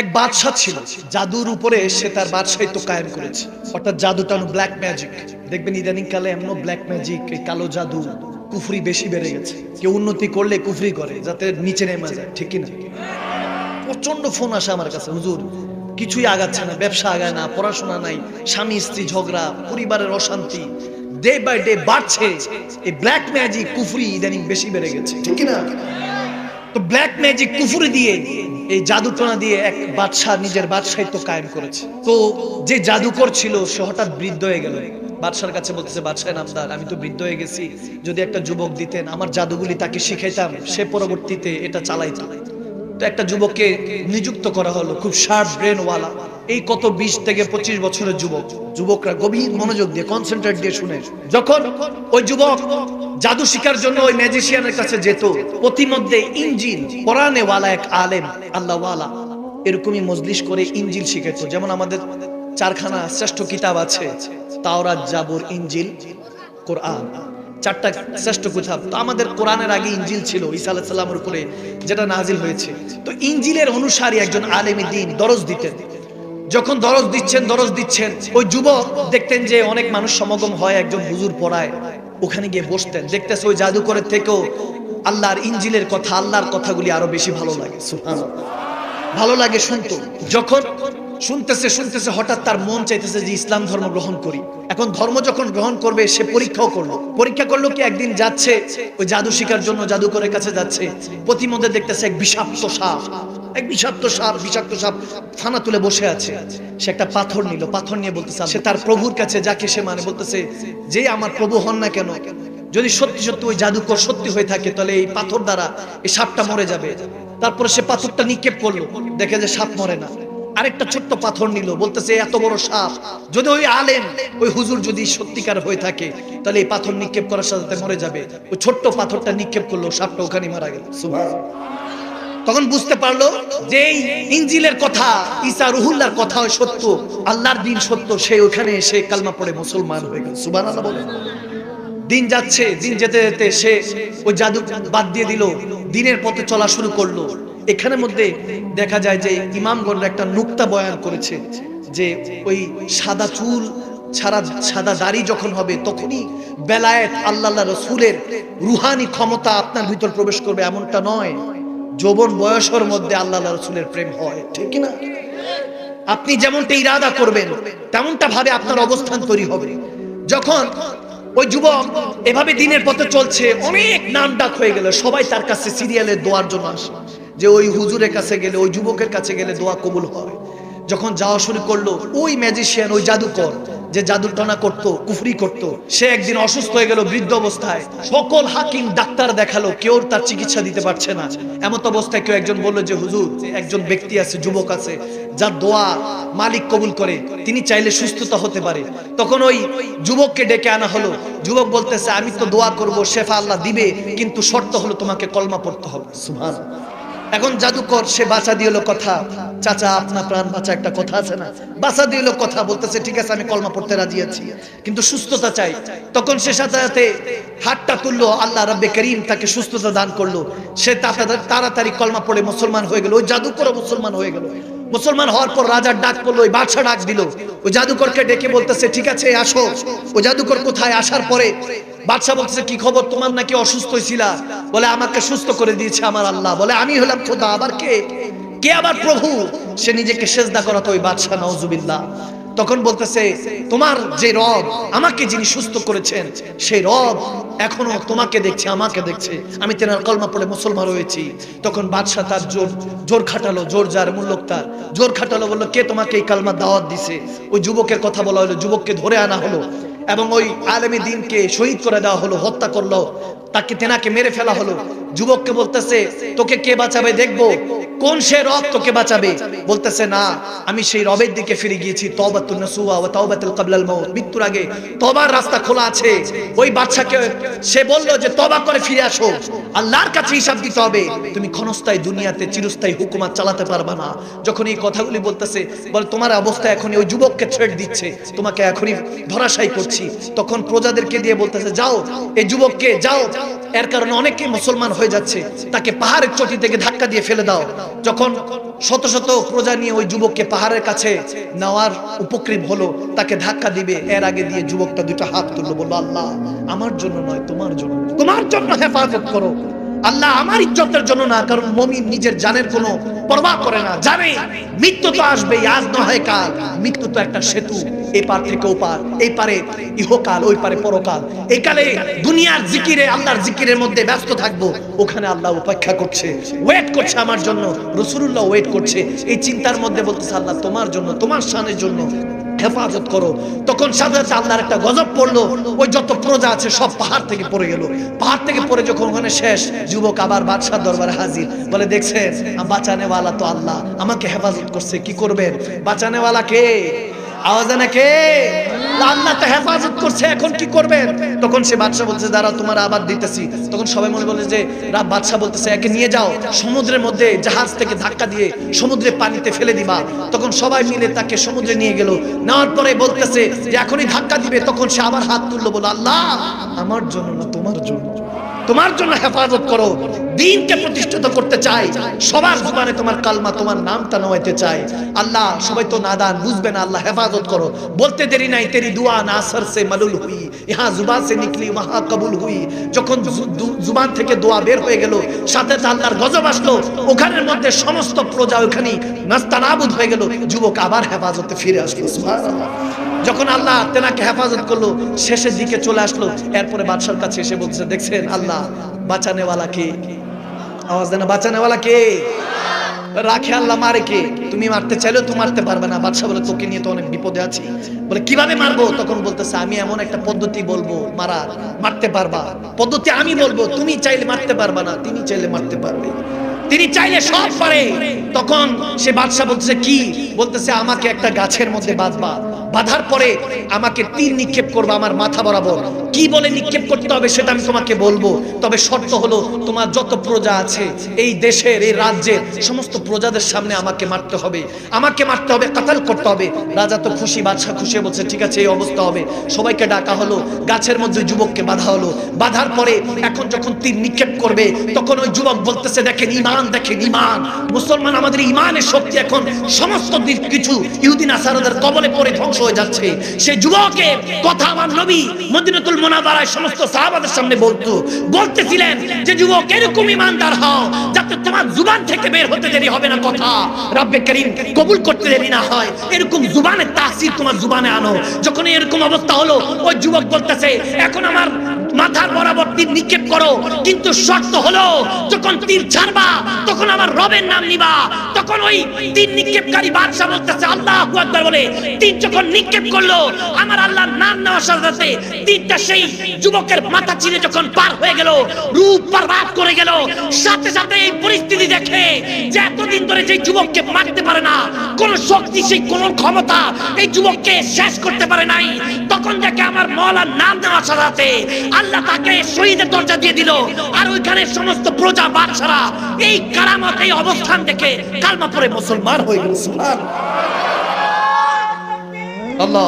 এক বাদশাহ ছিল। জাদুর উপরে সে তার বাদশাহিত্য কায়েম করেছে। অর্থাৎ জাদু টানু ব্ল্যাক ম্যাজিক দেখবেন ইদানিং কালে এমন ব্ল্যাক ম্যাজিক কালো জাদু, কুফরি বেশি বেড়ে গেছে। কেউ উন্নতি করলে কুফরি করে, যাতে নিচে নেমে যায়, ঠিক না প্রচণ্ড ফোন আসে আমার কাছে, হুজুর, কিছুই আগাচ্ছে না, ব্যবসা আগায় না, পড়াশোনা নাই, স্বামী, স্ত্রী ঝগড়া, পরিবারের অশান্তি। ডে বাই ডে বাড়ছে। এই ব্ল্যাক ম্যাজিক কুফরি ইদানিং বেশি বেড়ে গেছে, ঠিক না তো ব্ল্যাক ম্যাজিক কুফুরি দিয়ে এই জাদুটনা দিয়ে এক বাদশাহ নিজের বাদশাহিত্ব কায়েম করেছে। তো যে জাদুকর ছিল, সে হঠাৎ বৃদ্ধ হয়ে গেল। বাদশার কাছে বলতেছে, বাদশাহ নামদার আমি তো বৃদ্ধ হয়ে গেছি। যদি একটা যুবক দিতেন, আমার জাদুগুলি তাকে শিখাইতাম, সে পরবর্তীতে এটা চালাই চালাই তো একটা যুবককে নিযুক্ত করা হলো, খুব শার্প ব্রেন ওয়ালা এই কত বিশ থেকে পঁচিশ বছরের যুবক, যুবকরা গভীর মনোযোগ দিয়ে কনসেন্ট্রেট দিয়ে শুনে। যখন ওই যুবক জাদু শিকার জন্য ওই ম্যাজিশিয়ানের কাছে যেত, প্রতিমধ্যে ইঞ্জিল, কোরআনে ওয়ালা এক আলেম, আল্লাহ এরকমই মজলিস করে ইঞ্জিল শিখেত। যেমন আমাদের চারখানা শ্রেষ্ঠ কিতাব আছে, তাওরাত, জাবর, ইঞ্জিল, কোরআন। চারটা শ্রেষ্ঠ কিতাব। তো আমাদের কোরআনের আগে ইঞ্জিল ছিল, ঈসা আলাইহিস সালামের উপরে যেটা নাজিল হয়েছে। তো ইঞ্জিলের অনুসারী একজন আলেমী দিন দরজ দিতেন। যখন দরজ দিচ্ছেন দরজ দিচ্ছেন, ওই যুবক দেখতেন যে অনেক মানুষ সমাগম হয়, একজন হুজুর পড়ায়, ওখানে গিয়ে বসতেন। দেখতেছে ওই জাদুকরের থেকেও আল্লাহর ইঞ্জিলের কথা, আল্লাহর কথাগুলি আরও বেশি ভালো লাগে। ভালো লাগে শুনতো। যখন শুনতেছে শুনতেছে, হঠাৎ তার মন চাইতেছে যে ইসলাম ধর্ম গ্রহণ করি। এখন ধর্ম যখন গ্রহণ করবে, সে পরীক্ষাও করল। পরীক্ষা করল কি একদিন যাচ্ছে, ওই জাদু শিকার জন্য জাদুকরের কাছে যাচ্ছে। প্রতিমধ্যে দেখতেছে এক বিষাক্ত সাপ। এক বিষাক্ত সাপ বিষাক্ত সাপ থানা তুলে বসে আছে। সে একটা পাথর নিল, পাথর নিয়ে বলতেছে সে তার প্রভুর কাছে যাকে সে মানে বলতেছে, যে আমার প্রভু হন না কেন, যদি সত্যি সত্যি ওই জাদুকর সত্যি হয়ে থাকে, তাহলে এই পাথর দ্বারা এই সাপটা মরে যাবে। তারপরে সে পাথরটা নিক্ষেপ করল, দেখে যে সাপ মরে না। আরেকটা ছোট্ট পাথর নিল, বলতেছে, এত বড় সাপ, যদি ওই আলেম, ওই হুজুর যদি সত্যিকার হয়ে থাকে, তাহলে এই পাথর নিক্ষেপ করার সাথে মরে যাবে। ওই ছোট্ট পাথরটা নিক্ষেপ করল, সাপটা ওখানে মারা গেল। তখন বুঝতে পারল যে ইঞ্জিলের কথা, ঈসা রুহুল্লাহর কথা সত্য, আল্লাহর দিন সত্য, সে ওখানে এসে কালমা পড়ে মুসলমান হয়ে গেল। বলে। দিন যাচ্ছে, দিন যেতে যেতে সে ওই জাদু বাদ দিয়ে দিল, দিনের পথে চলা শুরু করল। এখানের মধ্যে দেখা যায় যে ইমামগণরা একটা নুক্তা বয়ান করেছে যে ওই সাদা চুল ছাড়া সাদা দাড়ি যখন হবে, তখনই বেলায়েত আল্লাহ রসুলের রুহানি ক্ষমতা আপনার ভিতর প্রবেশ করবে, এমনটা নয়। যৌবন বয়সের মধ্যে আল্লাহ রসুলের প্রেম হয়, ঠিক না আপনি যেমনটা ইরাদা করবেন, তেমনটা ভাবে আপনার অবস্থান তৈরি হবে। যখন ওই যুবক এভাবে দিনের পথে চলছে, অনেক নাম ডাক হয়ে গেল, সবাই তার কাছে সিরিয়ালের দোয়ার জন্য আসে। যে ওই হুজুরের কাছে গেলে, ওই যুবকের কাছে গেলে দোয়া কবুল হয়। যখন যাওয়া শুরু করল, ওই ম্যাজিশিয়ান ওই জাদুকর যে জাদুটনা করতো, কুফরি করতো, সে একদিন অসুস্থ হয়ে গেল বৃদ্ধ অবস্থায়। সকল হাকিম ডাক্তার দেখাল, কেউ তার চিকিৎসা দিতে পারছে না। এমত অবস্থায় কেউ একজন বলল যে, হুজুর, একজন ব্যক্তি আছে, যুবক আছে, যার দোয়া মালিক কবুল করে, তিনি চাইলে সুস্থতা হতে পারে। তখন ওই যুবককে ডেকে আনা হলো। যুবক বলতেছে, আমি তো দোয়া করব, শেফা আল্লাহ দিবে, কিন্তু শর্ত হলো তোমাকে কলমা পড়তে হবে। সুবহান এখন জাদুকর, সে বাঁচা দিল কথা। চাচা আপনার প্রাণ, বাঁচা একটা কথা আছে না? বাঁচা দিল কথা বলতেছে, ঠিক আছে, আমি কলমা পড়তে রাজি আছি। কিন্তু সুস্থতা চাই। তখন সে সাথে হাতটা তুললো, আল্লাহ রব্বে করিম তাকে সুস্থতা দান করল। সে তাড়াতাড়ি কলমা পড়ে মুসলমান হয়ে গেল। ওই জাদুকরও মুসলমান হয়ে গেল। মুসলমান হওয়ার পর রাজার ডাক পড়ল, ওই বাদশা ডাক দিল। ওই জাদুকরকে ডেকে বলতেছে, ঠিক আছে, আসো। ওই জাদুকর কোথায়? আসার পরে বাদশা বলতেছে, কি খবর? তোমার নাকি অসুস্থ ছিলা? বলে, আমাকে সুস্থ করে দিয়েছে আমার আল্লাহ। বলে, আমি হলাম খোদা, আবার কে? কে আবার প্রভু? সে নিজেকে সেজদা করাতো ওই বাদশা নওজুবিল্লাহ তখন বলতেছে, তোমার যে রব আমাকে যিনি সুস্থ করেছেন, সেই রব এখনও তোমাকে দেখছে, আমাকে দেখছে। আমি তেনার কলমা পড়ে মুসলমান হয়েছি। তখন বাদশাহ তার জোর জোর খাটালো, জোর যার মূল্যক তার। জোর খাটালো, বলল, কে তোমাকে এই কালমা দাওয়াত দিছে? ওই যুবকের কথা বলা হলো, যুবককে ধরে আনা হলো এবং ওই আলেমী দিনকে শহীদ করে দেওয়া হলো, হত্যা করল, তাকে তেনাকে মেরে ফেলা হলো। যুবককে বলতেছে, তোকে কে বাঁচাবে দেখব? কোন সে রব তোকে বাঁচাবে? বলতেছে, না, আমি সেই রবের দিকে ফিরে গিয়েছি, তওবাতুন নাসুয়া ওয়া তাওবাতুল ক্বাবলাল মাউত। মৃত্যুর আগে তওবার রাস্তা খোলা আছে। ওই বাদশাকে সে বলল যে, তওবা করে ফিরে আসো। আল্লাহর কাছে হিসাব দিতে হবে। তুমি ক্ষণস্থায়ী দুনিয়াতে চিরস্থায়ী হুকুমাত চালাতে পারবা না। যখন এই কথাগুলি বলতেছে, বলে, তোমার অবস্থা এখন ওই যুবককে থ্রেট দিচ্ছে। তোমাকে এখনই ধরাশায়ী করছি। তখন প্রজাদেরকে দিয়ে বলতেছে, যাও, এই যুবককে যাও। এর কারণে অনেকে মুসলমান হয়ে যাচ্ছে, তাকে পাহাড়ের চটি থেকে ধাক্কা দিয়ে ফেলে দাও। যখন শত শত প্রজা নিয়ে ওই যুবককে পাহাড়ের কাছে নেওয়ার উপক্রম হলো, তাকে ধাক্কা দিবে। এর আগে দিয়ে যুবকটা দুটো হাত তুললো, বলল, আল্লাহ, আমার জন্য নয়, তোমার জন্য তোমার জন্য হেফাজত করো। আল্লাহ আমার ইজ্জতের জন্য না, কারণ মমিন নিজের জানের কোনো পরবাহ করে না। জানে, মৃত্যু তো আসবে আজ না হয় কাল। মৃত্যু তো একটা সেতু এই পার থেকে এই পারে ইহকাল, ওই পারে পরকাল। এই কালে দুনিয়ার জিকিরে, আল্লাহর জিকিরের মধ্যে ব্যস্ত থাকব, ওখানে আল্লাহ অপেক্ষা করছে। ওয়েট করছে আমার জন্য। রসুল্লাহ ওয়েট করছে। এই চিন্তার মধ্যে বলতেছে, আল্লাহ তোমার জন্য, তোমার শানের জন্য হেফাজত করো। তখন সাথে সাথে আল্লাহর একটা গজব পড়ল। ওই যত প্রজা আছে সব পাহাড় থেকে পড়ে গেল। পাহাড় থেকে পড়ে যখন ওখানে শেষ, যুবক আবার বাদশাহ দরবারে হাজির। বলে, দেখছেন বাঁচানেওয়ালা তো আল্লাহ। আমাকে হেফাজত করছে। কি করবেন? বাঁচানেওয়ালা কে? আওয়াজ না কে? আল্লাহ তো হেফাজত করছে, এখন কি করবেন? তখন সে বাদশা বলছে দাঁড়া তোমার আবার দিতেছি। তখন সবাই মনে বলে যে, রাব বাদশা বলতেছে, একে নিয়ে যাও, সমুদ্রের মধ্যে জাহাজ থেকে ধাক্কা দিয়ে সমুদ্রে পানিতে ফেলে দিবা। তখন সবাই মিলে তাকে সমুদ্রে নিয়ে গেল। নেওয়ার পরে বলতেছে যে, এখনই ধাক্কা দিবে। তখন সে আবার হাত তুললো বলো আল্লাহ, আমার জন্য না, তোমার জন্য। তোমার জন্য হেফাজত করো। দিনকে প্রতিষ্ঠিত করতে চাই। সবার জুবানে তোমার কালমা, তোমার নামটা নওয়াইতে চাই। আল্লাহ, সবাই তো নাদান, বুঝবে না আল্লাহ, হেফাজত করো। বলতে দেরি নাই, তেরি দুয়া না আসর সে মালুল হুই। ইহা জুবান সে নিকলি মহা কবুল হুই। যখন জুবান থেকে দোয়া বের হয়ে গেল, সাথে সাথে আল্লাহর গজব আসলো। ওখানের মধ্যে সমস্ত প্রজা ওখানে নাস্তানাবুদ হয়ে গেল। যুবক আবার হেফাজতে ফিরে আসলো, সুবহানাল্লাহ। যখন আল্লাহ তেনাকে হেফাজত করল, শেষের দিকে চলে আসলো, এরপরে বাদশার কাছে এসে বলছে, দেখছেন আল্লাহ, বাঁচানেওয়ালা কে? আওয়াজ দেনা, বাঁচানেওয়ালা কে? রাখে আল্লাহ, মারে কে? তুমি মারতে চাইলেও তো মারতে পারবে না। বাদশা বলে, তোকে নিয়ে তো অনেক বিপদে আছি। বলে, কীভাবে মারবো? তখন বলতেছে, আমি এমন একটা পদ্ধতি বলব, মারা, মারতে পারবা। পদ্ধতি আমি বলব, তুমি চাইলে মারতে পারবা না, তিনি চাইলে মারতে পারবে। তিনি চাইলে সব পারে। তখন সে বাদশা বলতেছে, কি? বলতেছে, আমাকে একটা গাছের মধ্যে বাঁধবা। বাঁধার পরে আমাকে তীর নিক্ষেপ করবা আমার মাথা বরাবর। কি বলে নিক্ষেপ করতে হবে সেটা আমি তোমাকে বলব। তবে শর্ত হলো, তোমার যত প্রজা আছে, এই দেশের, এই রাজ্যের সমস্ত প্রজাদের সামনে আমাকে মারতে হবে। আমাকে মারতে হবে, কাতাল করতে হবে। রাজা তো খুশি, বাদশাহ খুশি বলছে, ঠিক আছে, এই অবস্থা হবে। সবাইকে ডাকা হলো, গাছের মধ্যে যুবককে বাধা হলো। বাধার পরে এখন যখন তীর নিক্ষেপ করবে, তখন ওই যুবক বলতেছে, দেখেন ইমান দেখেন ইমান মুসলমান আমাদের ইমানের শক্তি এখন সমস্ত কিছু ইহুদিন, আসারদের কবলে পড়ে ধ্বংস হয়ে যাচ্ছে। সে যুবকের কথা আমার নবী মদিনাতুল মোনাবারায় সমস্ত সাহাবাদের সামনে বলতো। বলতেছিলেন যে, যুবক, এরকম ইমানদার হও যাতে তোমার জুবান থেকে বের হতে দেরি হবে না কথা। রব্বে করিম, কবুল করতে দেরি না হয়। এরকম জুবানের তাসির তোমার জুবানে আনো। যখন এরকম অবস্থা হলো, ওই যুবক বলতেছে, এখন আমার মাথার বরাবর তীর নিক্ষেপ করো। কিন্তু শর্ত হলো, যখন তীর ছাড়বা, তখন আমার রবের নাম নিবা। তখন ওই তীর নিক্ষেপকারী বাদশা বলতেছে, আল্লাহ আকবার বলে। তীর যখন নিক্ষেপ করল, আমার আল্লাহর নাম নেওয়ার সাথে সাথে তীরটা সেই যুবকের মাথা চিরে যখন পার হয়ে গেল, রূপ পার করে গেল। সাথে সাথে এই পরিস্থিতি দেখে যে এতদিন ধরে যে যুবককে মারতে পারে না, কোন শক্তি, সেই কোন ক্ষমতা এই যুবককে শেষ করতে পারে নাই। তখন দেখে আমার মৌলার নাম নেওয়ার সাথে আল্লাহ তাকে শহীদের দরজা দিয়ে দিল। আর ওইখানে সমস্ত প্রজা, বাদশারা এই কারামত, এই অবস্থান দেখে কালমা পরে মুসলমান হয়ে গেল। আল্লাহ।